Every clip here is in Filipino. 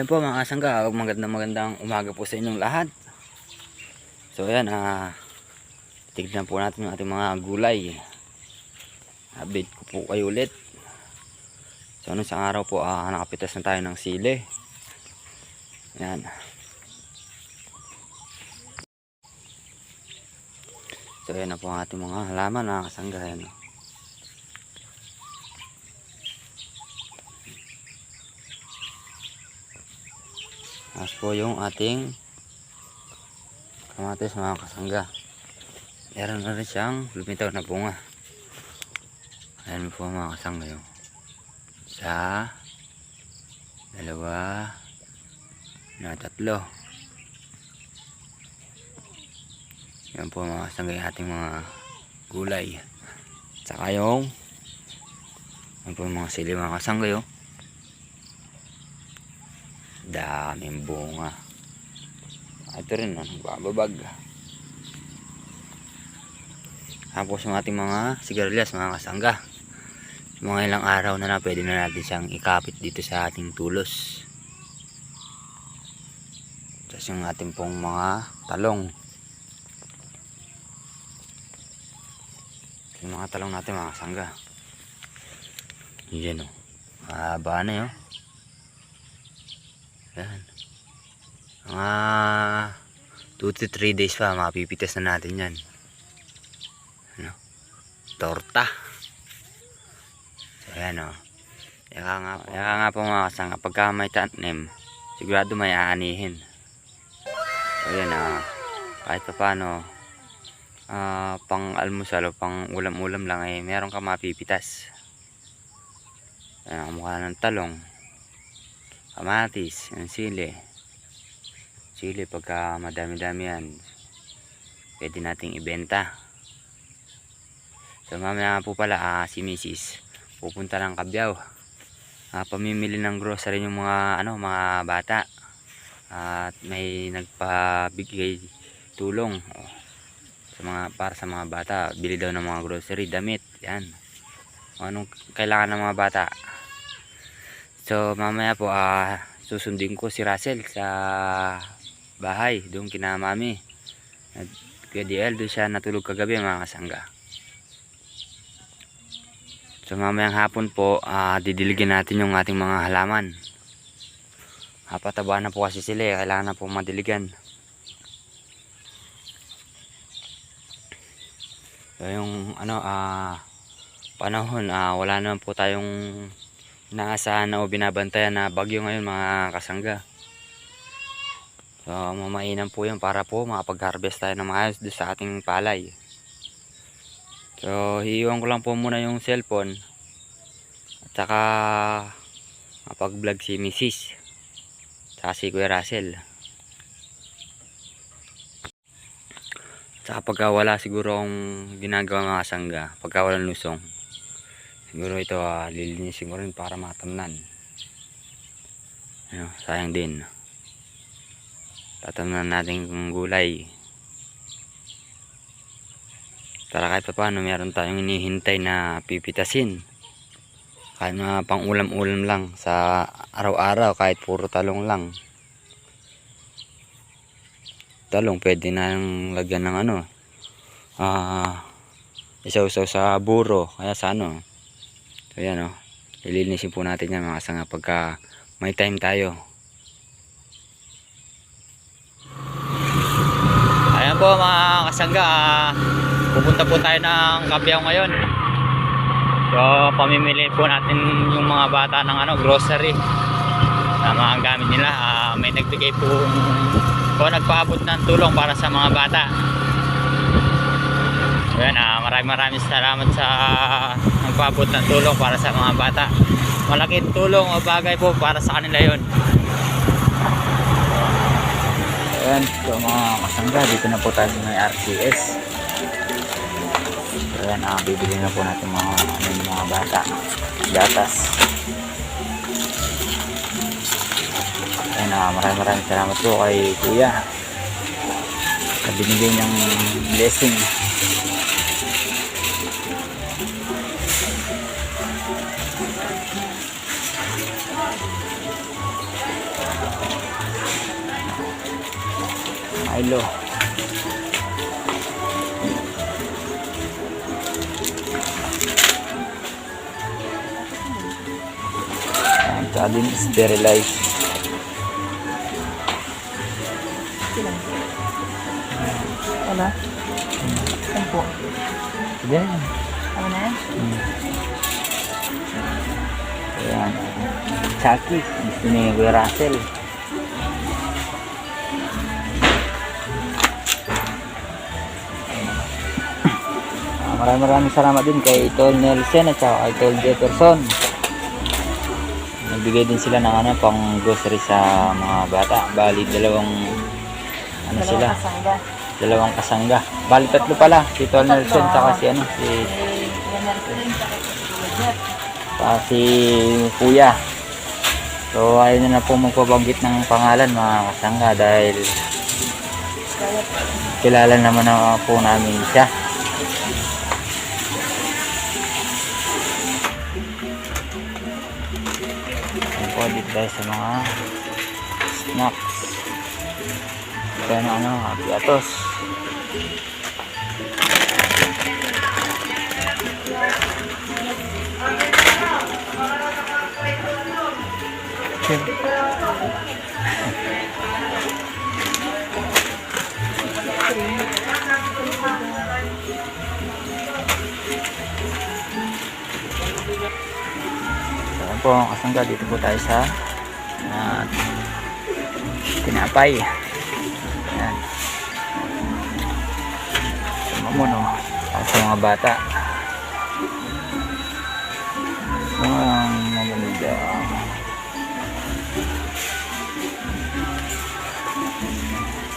Ayan po mga kasangga, magandang magandang umaga po sa inyong lahat. So ayan, ah, tignan po natin yung ating mga gulay. Update ko po kayo ulit. So ano sa araw po, ah, nakapitas na tayo ng sili. Ayan. So ayan na po ang ating mga halaman mga kasangga. Ayan. Tapos po yung ating kamatis mga kasangga. Meron na rin siyang lumitaw na bunga. Ayan po mga kasangga yung isa, dalawa, na tatlo. Yan po mga kasangga yung ating mga gulay. Tsaka yung yan po mga sili mga kasangga yung daming bunga. Ah, ito rin no, bababag tapos yung ating mga sigarilyas mga kasangga. Mga ilang araw na na pwede na natin siyang ikapit dito sa ating tulos. Tapos yung ating pong mga talong. Yung mga talong natin mga kasangga. Yan o mahaba na yun yan. Mga 2 to 3 days pa, mapipitas na natin yan. Ano? Torta. So, yan o. Yaka nga, yaka nga po mga kasanga, pagka may tanim, sigurado may aanihin. So, yan o. Kahit pa paano, ah, pang almusal o pang ulam-ulam lang eh, meron ka mapipitas. Yan, ang mukha ng talong kamatis, yung sili. Sili pagka madami-dami yan, pwede nating ibenta. So mamaya po pala ah, si Mrs. pupunta ng Kabyaw. Ah, pamimili ng grocery yung mga ano mga bata. At may nagpabigay tulong oh, sa mga para sa mga bata, bili daw ng mga grocery, damit, yan. Anong kailangan ng mga bata. So mamaya po ah susundin ko si Russell sa bahay doon kina mami. At Kuya DL doon siya natulog kagabi mga kasangga. So mamayang hapon po ah didiligin natin yung ating mga halaman. Hapataba na po kasi sila eh. Kailangan na po madiligan. So yung ano ah panahon ah wala naman po tayong inaasahan na o binabantayan na bagyo ngayon mga kasangga. So mamainan po yun para po makapag-harvest tayo ng maayos doon sa ating palay. So hiiwan ko lang po muna yung cellphone at saka mapag-vlog si Mrs. Saka si Kuya Russell. Saka pagka wala siguro akong ginagawa mga kasangga, pagka walang lusong, siguro ito ah, lilinisin ko rin para matamnan. Ayun, sayang din. Tatamnan natin yung gulay. Para kahit pa paano meron tayong inihintay na pipitasin. Kahit mga pang ulam ulam lang sa araw-araw kahit puro talong lang. Talong pwede na lagyan ng ano ah isaw-isaw sa buro. Kaya sa ano So yan o. Ililinisin po natin yan mga sanga pagka may time tayo. Ayan po mga kasangga. ah, pupunta po tayo ng Kabyaw ngayon. So pamimili po natin yung mga bata ng ano, grocery. Na mga gamit nila. Ah, may nagbigay po o nagpaabot ng tulong para sa mga bata. Ayan, ah, maraming maraming salamat sa nagpaabot ng tulong para sa mga bata. Malaking tulong o bagay po para sa kanila yon. Ayan, so mga kasangga, dito na po tayo may RCS. Ayan, ah, bibili na po natin mga, ano, mga bata. Gatas. Ayan, ah, maraming maraming salamat po kay Kuya. Sa binigay niyang blessing. Milo. Din sterilized. Wala? Ano po? Yan. Ano na yan? Ayan. Chucky. Gusto ni Kuya Russell. Maraming maraming salamat din kay Tol Nelson at saka kay Tol Jefferson. Nagbigay din sila ng ano, pang grocery sa mga bata. Bali, dalawang ano sila, Dalawang kasangga. dalawang kasangga. Bali, tatlo pala. Si Tol Nelson at si ano, si, saka si Kuya. So, ayaw na na po magpabanggit ng pangalan mga kasangga dahil kilala naman na po namin siya. Tayo sa mga snacks. Ito na ano, apiatos. So, po mga kasangga, dito po tayo sa uh, tinapay. Ayan. Sa mamuno, para sa mga bata. Mamunida.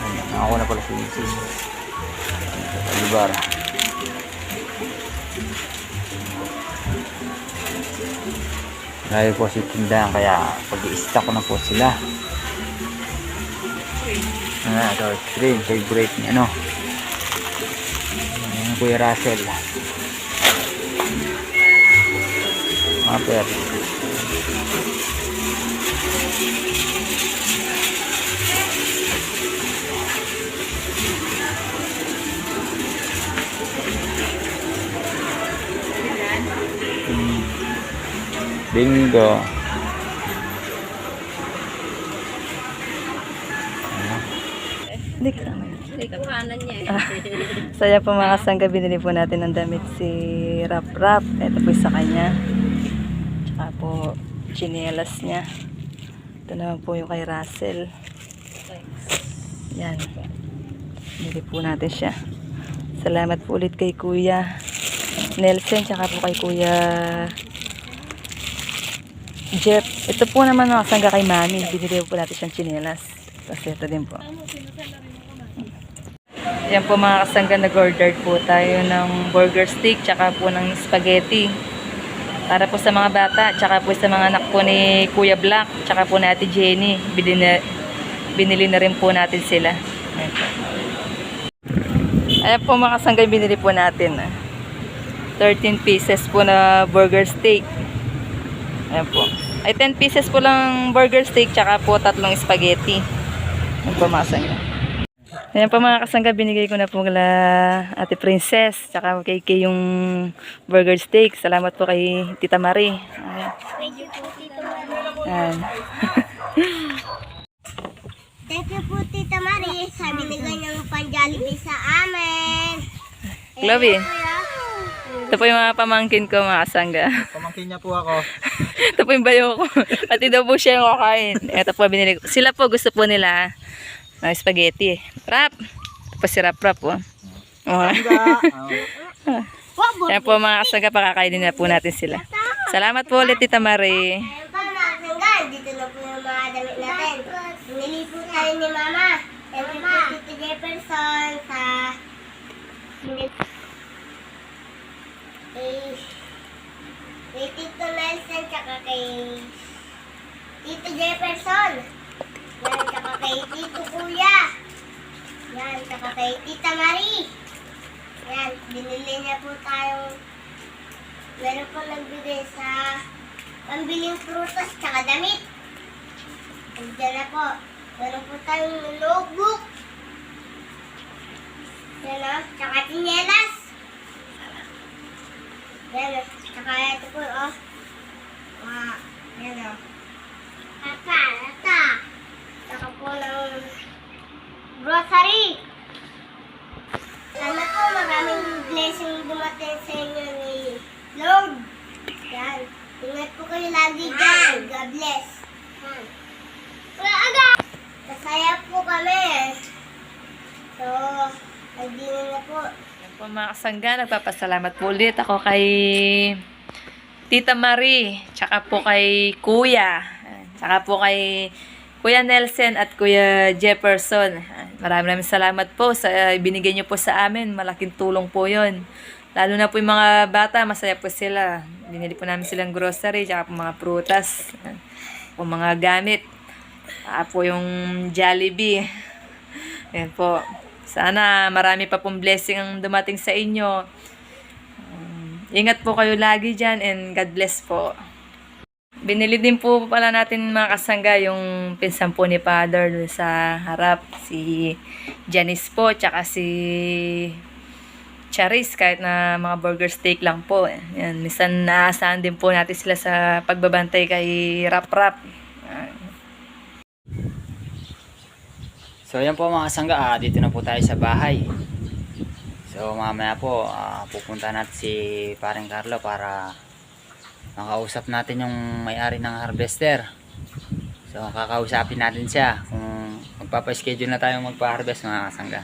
Ayan, ako na pala si Mrs. Sa Lagi po si tindahan kaya pag-i-stock ko na po sila. Ano, ito, cream, favorite ni ano. Yung Kuya Russell. Mga per. Bingo. Hindi ka Kuhanan niya eh. Saya po mga kasangga, binili po natin ng damit si Rap Rap. Ito po sa kanya. Tsaka po, chinelas niya. Ito naman po yung kay Russell. Yan. Binili po natin siya. Salamat po ulit kay Kuya Nelson, tsaka po kay Kuya Jeff. Ito po naman mga kasangga kay Mami. Binili po natin siyang chinelas. Kasi ito din po. Yan po mga kasangga, nag-order po tayo ng burger steak tsaka po ng spaghetti. Para po sa mga bata, tsaka po sa mga anak po ni Kuya Black, tsaka po Ate Jenny. Binili na, binili na rin po natin sila. Ayan po. Ayan po mga kasangga, binili po natin. ah. 13 pieces po na burger steak. Ayan po. Ay 10 pieces po lang burger steak tsaka po tatlong spaghetti. Ayan po mga kasangga. Ayan pa mga kasangga, binigay ko na po kala Ate Princess, tsaka kay Kay yung burger steak. Salamat po kay Tita Marie. Ayan. Thank you po, Tito Marie. Ayan. Thank you po, Tita Marie. Sabi ni ganyan pang Jollibee sa amin. Chloe, Kuya. Ito po yung mga pamangkin ko mga kasangga. Pamangkin niya po ako. ito po yung bayo ko. Pati daw po siya yung kakain. Ito po binili ko. Sila po gusto po nila ng spaghetti. Rap! Ito po si Rap Rap po. Oh. Mo. Ayan po mga kasangga, pakakainin na po natin sila. Salamat po ulit Tita Marie. Dito na po yung mga damit natin. Binili po tayo ni Mama. Thank you po, Tito Jefferson sa... Kay... Kay Tito Nelson tsaka kay... Tito Jefferson. Yan, tsaka kay Tito Kuya. Yan, tsaka kay Tita Marie. Yan, binili niya po tayong... Meron po nagbigay sa pambiling prutas tsaka damit. Andiyan na po. Meron po tayong notebook. Yan o. Tsaka chinelas. Yan o. Tsaka ito po o. Ah, yan o. Ata, ata. Tsaka po ng grocery. Sana po maraming blessing dumating sa inyo ni Lord. Yan. Ingat po kayo lagi dyan. God bless. Yan. Kuya Aga! Masaya po kami. So, nagdino na po. Po mga kasangga, nagpapasalamat po ulit ako kay Tita Marie, tsaka po kay Kuya, tsaka po kay Kuya Nelson at Kuya Jefferson. Maraming maraming salamat po sa binigay niyo po sa amin. Malaking tulong po yon. Lalo na po yung mga bata, masaya po sila. Binili po namin silang grocery, tsaka po mga prutas, po mga gamit. Tsaka po yung Jollibee. Ayan po. Sana marami pa pong blessing ang dumating sa inyo. Um, ingat po kayo lagi dyan and God bless po. Binili din po pala natin mga kasangga yung pinsan po ni Father dun sa harap. Si Janice po, tsaka si Charis kahit na mga burger steak lang po. Yan, minsan naasahan din po natin sila sa pagbabantay kay Rap Rap. Ah, So yan po mga kasangga, ah, dito na po tayo sa bahay. So mamaya po, ah, pupunta natin si paring Carlo para makausap natin yung may-ari ng harvester. So kakausapin natin siya kung magpapa-schedule na tayo magpa-harvest mga kasangga.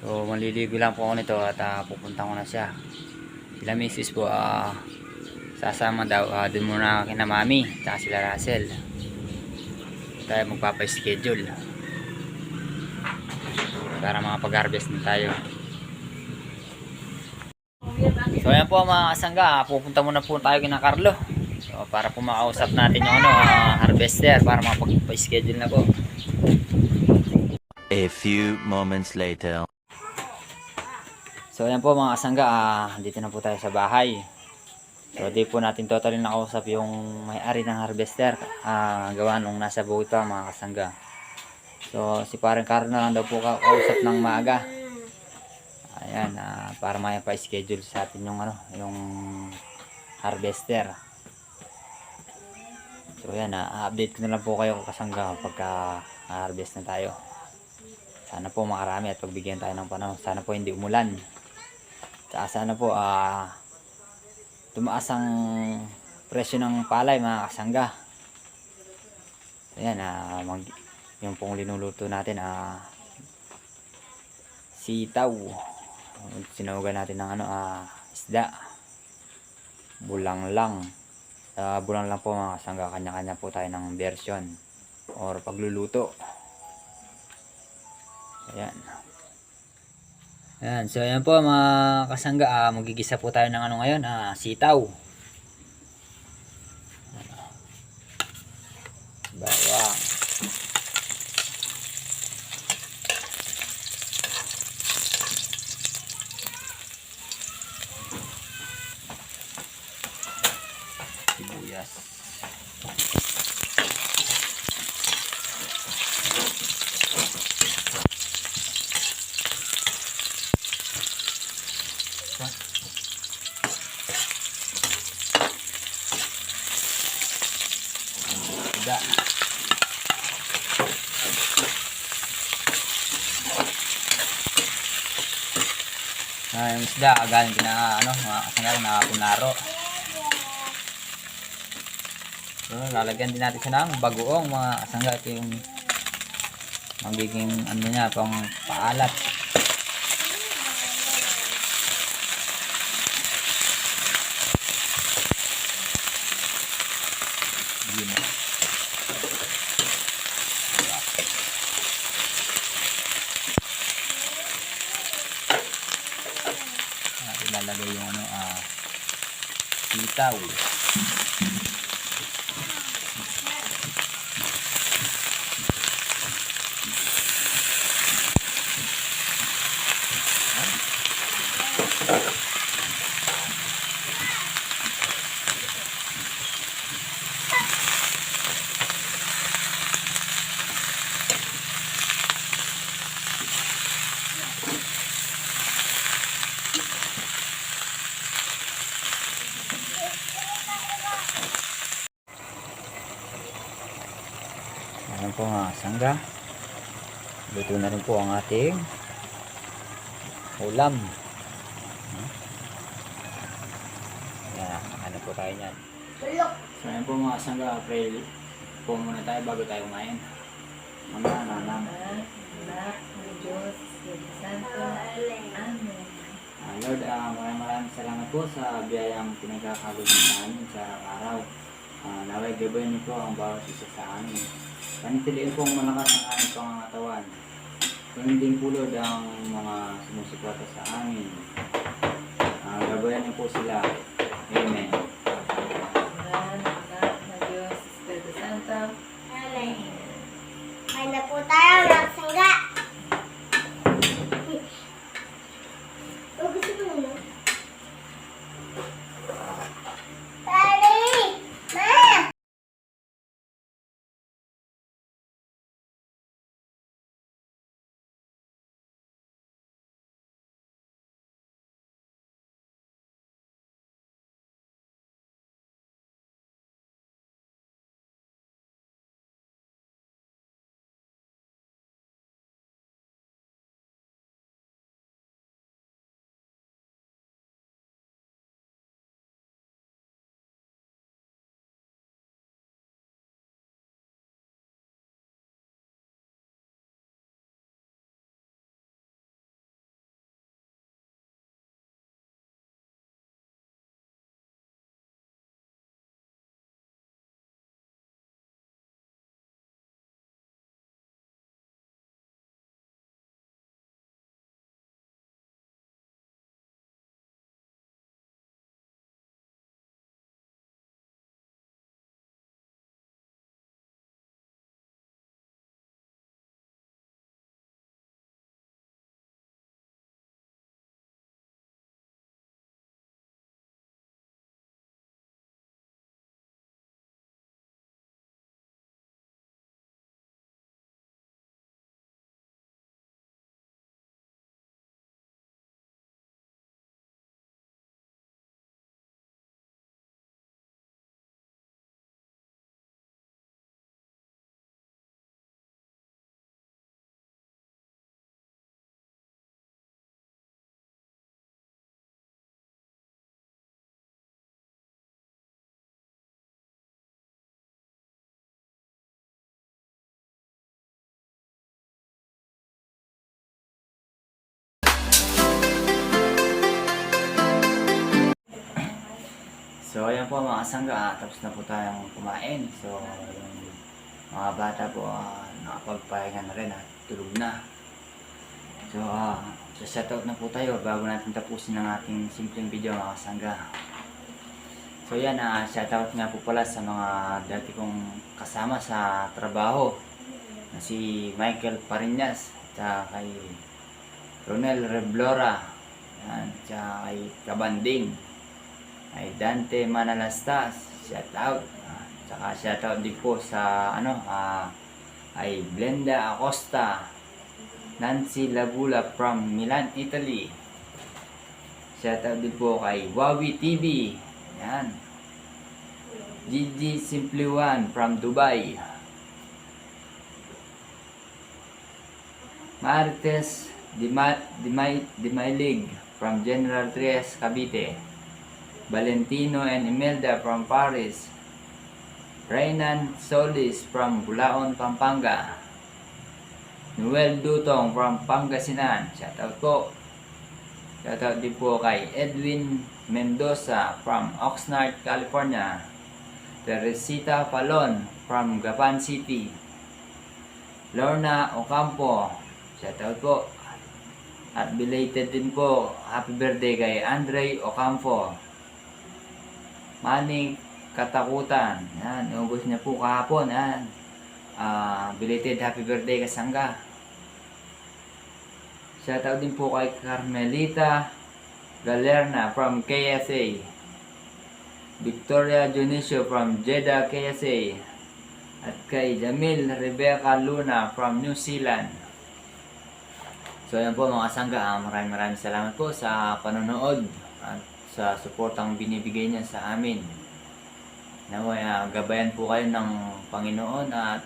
So maliligo lang po ako nito at ah, pupunta ko na siya. Sila misis po, ah, sasama daw, ah, dun muna kina mami, tsaka sila Russell. Tayo magpapa-schedule para makapag-harvest na tayo. So ayan po mga kasangga, pupunta muna po tayo kina Carlo. So para po makausap natin yung ano, ah, harvester para makapag-schedule na po. A few moments later. So ayan po mga kasangga, ah, dito na po tayo sa bahay. So di po natin totally nakausap yung may-ari ng harvester. Ah, gawa nung nasa pa mga kasangga. So si parang Carlo na daw po kausap ng maaga. Ayan, ah, para may pa-schedule sa atin yung ano, yung harvester. So yan, ah, update ko na lang po kayo kasangga pagka harvest na tayo. Sana po makarami at pagbigyan tayo ng panahon. Sana po hindi umulan. Tsaka sana po ah tumaas ang presyo ng palay mga kasangga. Ayan, ah, mag, yung pong linuluto natin ah sitaw. Sinugan natin ng ano ah isda. Bulang lang. Ah, bulang lang po mga kasangga. Kanya-kanya po tayo ng version or pagluluto. Ayan. Ayan, so ayan po mga kasangga, ah, magigisa po tayo ng ano ngayon, ah, sitaw. Bawang. Sibuyas. Isda. Ah, yung isda, galing kina, ano, mga kasangga, na punaro. So, lalagyan din natin siya ng bagoong mga kasangga. Ito yung magiging, ano niya, pang paalat. Po ang ating ulam. Hmm. Yan, ano po tayo niyan. So ayan po mga sangga, pray po muna tayo bago tayo kumain. Mga nanam. Anak ng Diyos, Espiritu Santo. Amen. Ah, Lord, ah, maraming maraming salamat po sa biyayang pinagkakalog sa amin sa araw-araw. Uh, naway gabayan niyo po ang bawat isa sa amin. Panitiliin pong malakas ang aming pangangatawan. Ganun din po Lord ang mga sumusuporta sa amin. Uh, gabayan niyo po sila. Amen. Kain na po tayo, nagsangga. So ayan po mga sangga, ah, tapos na po tayong kumain. So yung mga bata po ah, nakapagpahinga na rin at tulog na. So ah, sa shoutout na po tayo bago natin tapusin ang ating simpleng video mga sangga. So yan, ah, shoutout nga po pala sa mga dati kong kasama sa trabaho na si Michael Parinas at kay Ronel Reblora at kay Kabanding ay Dante Manalastas shout out Ah, tsaka shout out din po sa ano ah, ay Blenda Acosta Nancy Labula from Milan, Italy. Shout out din po kay Wawi TV yan. Gigi Simply One from Dubai. Martes Dima, Dimay, Dimailig from General Trias, Cavite Valentino and Imelda from Paris. Reynan Solis from Bulaon, Pampanga. Noel Dutong from Pangasinan. Shoutout po. Shoutout din po kay Edwin Mendoza from Oxnard, California. Teresita Palon from Gapan City. Lorna Ocampo. Shoutout po. At belated din po, happy birthday kay Andre Ocampo. Maning Katakutan. Yan, inubos niya po kahapon. Yan. Ah, belated happy birthday kasangga. Shoutout din po kay Carmelita Galerna from KSA. Victoria Dionisio from Jeddah, KSA. At kay Jamil Rebecca Luna from New Zealand. So ayan po mga sangga, ah, maraming maraming salamat po sa panonood at sa suportang binibigay niya sa amin. Naway, ah, gabayan po kayo ng Panginoon at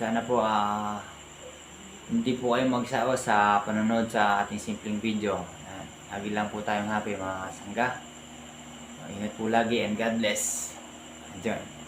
sana po ah hindi po kayo magsawa sa panonood sa ating simpleng video. Lagi lang po tayong happy mga sangga. Ingat po lagi and God bless. Enjoy.